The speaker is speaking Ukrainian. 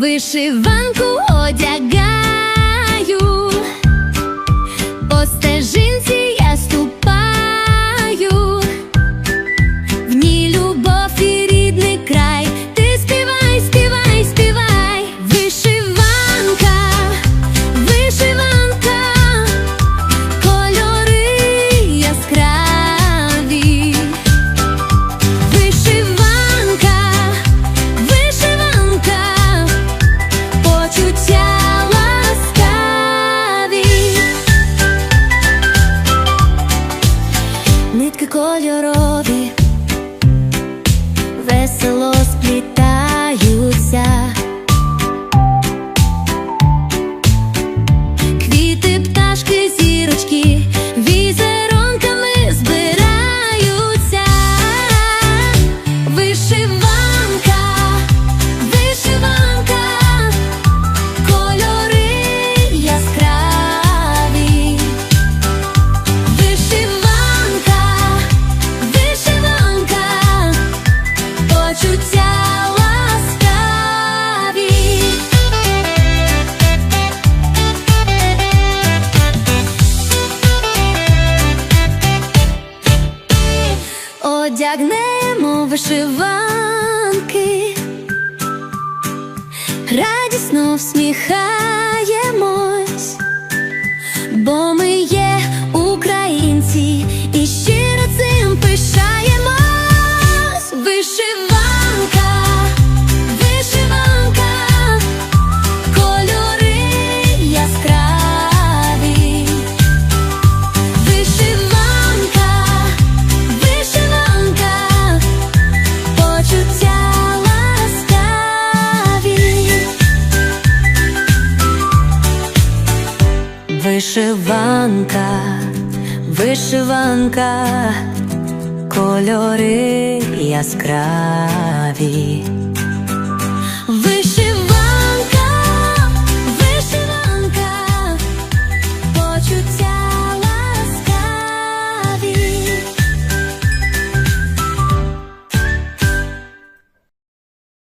вишиванку одягай. квітки кольорові, весело сплітає. Одягнемо вишиванки, радісно всміхаємо. Вишиванка, вишиванка, кольори яскраві.